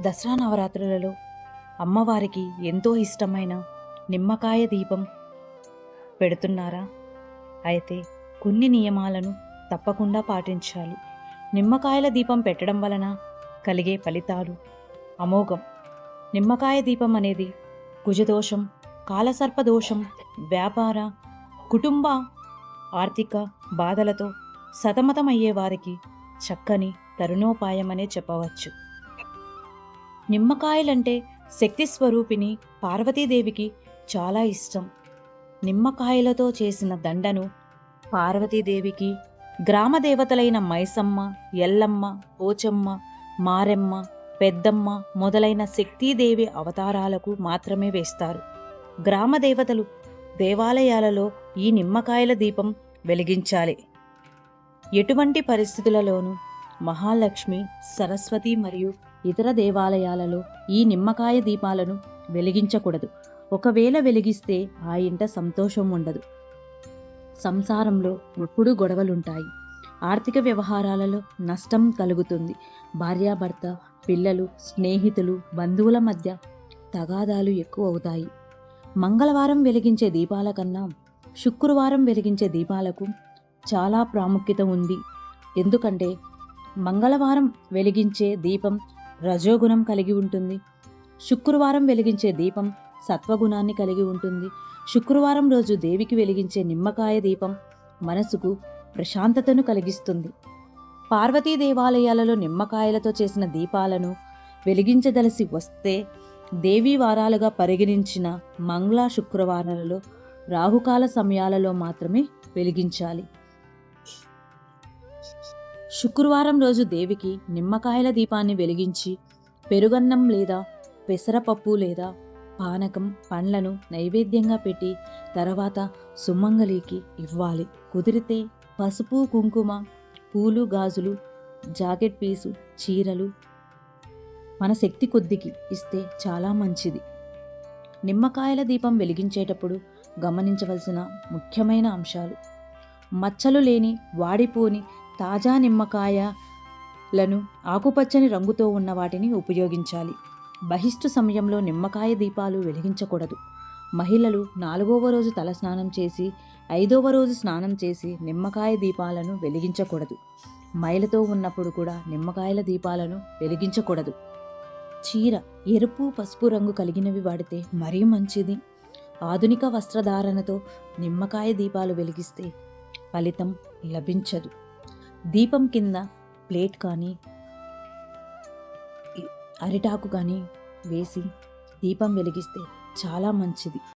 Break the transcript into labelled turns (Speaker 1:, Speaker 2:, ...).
Speaker 1: దసరా నవరాత్రులలో అమ్మవారికి ఎంతో ఇష్టమైన నిమ్మకాయ దీపం పెడుతున్నారా? అయితే కొన్ని నియమాలను తప్పకుండా పాటించాలి. నిమ్మకాయల దీపం పెట్టడం వలన కలిగే ఫలితాలు అమోఘం. నిమ్మకాయ దీపం అనేది కుజదోషం కాలసర్పదోషం వ్యాపార కుటుంబ ఆర్థిక బాధలతో సతమతమయ్యే వారికి చక్కని తరుణోపాయమనే చెప్పవచ్చు. నిమ్మకాయలంటే శక్తి స్వరూపిణి పార్వతీదేవికి చాలా ఇష్టం. నిమ్మకాయలతో చేసిన దండను పార్వతీదేవికి గ్రామ దేవతలైన మైసమ్మ ఎల్లమ్మ పోచమ్మ మారెమ్మ పెద్దమ్మ మొదలైన శక్తీదేవి అవతారాలకు మాత్రమే వేస్తారు. గ్రామ దేవతలు దేవాలయాలలో ఈ నిమ్మకాయల దీపం వెలిగించాలి. ఎటువంటి పరిస్థితులలోనూ మహాలక్ష్మి సరస్వతి మరియు ఇతర దేవాలయాలలో ఈ నిమ్మకాయ దీపాలను వెలిగించకూడదు. ఒకవేళ వెలిగిస్తే ఆ ఇంట సంతోషం ఉండదు. సంసారంలో ఎప్పుడూ గొడవలుంటాయి. ఆర్థిక వ్యవహారాలలో నష్టం కలుగుతుంది. భార్యాభర్త పిల్లలు స్నేహితులు బంధువుల మధ్య తగాదాలు ఎక్కువ అవుతాయి మంగళవారం వెలిగించే దీపాల కన్నా శుక్రవారం వెలిగించే దీపాలకు చాలా ప్రాముఖ్యత ఉంది. ఎందుకంటే మంగళవారం వెలిగించే దీపం రజోగుణం కలిగి ఉంటుంది. శుక్రవారం వెలిగించే దీపం సత్వగుణాన్ని కలిగి ఉంటుంది. శుక్రవారం రోజు దేవికి వెలిగించే నిమ్మకాయ దీపం మనసుకు ప్రశాంతతను కలిగిస్తుంది. పార్వతీ దేవాలయాలలో నిమ్మకాయలతో చేసిన దీపాలను వెలిగించదలసి వస్తే దేవీ వారాలుగా పరిగణించిన మంగళ శుక్రవారాలలో రాహుకాల సమయాలలో మాత్రమే వెలిగించాలి. శుక్రవారం రోజు దేవికి నిమ్మకాయల దీపాన్ని వెలిగించి పెరుగన్నం లేదా పెసరపప్పు లేదా పానకం పండ్లను నైవేద్యంగా పెట్టి తర్వాత సుమంగళికి ఇవ్వాలి. కుదిరితే పసుపు కుంకుమ పూలు గాజులు జాకెట్ పీసు చీరలు మన శక్తి కొద్దికి ఇస్తే చాలా మంచిది. నిమ్మకాయల దీపం వెలిగించేటప్పుడు గమనించవలసిన ముఖ్యమైన అంశాలు. మచ్చలు లేని వాడిపోని తాజా నిమ్మకాయలను ఆకుపచ్చని రంగుతో ఉన్న వాటిని ఉపయోగించాలి. బహిష్టు సమయంలో నిమ్మకాయ దీపాలు వెలిగించకూడదు. మహిళలు నాలుగవ రోజు తలస్నానం చేసి ఐదవ రోజు స్నానం చేసి నిమ్మకాయ దీపాలను వెలిగించకూడదు. మైలతో ఉన్నప్పుడు కూడా నిమ్మకాయల దీపాలను వెలిగించకూడదు. చీర ఎరుపు పసుపు రంగు కలిగినవి వాడితే మరీ మంచిది. ఆధునిక వస్త్రధారణతో నిమ్మకాయ దీపాలు వెలిగిస్తే ఫలితం లభించదు. దీపం కింద ప్లేట్ కానీ అరిటాకు కానీ వేసి దీపం వెలిగిస్తే చాలా మంచిది.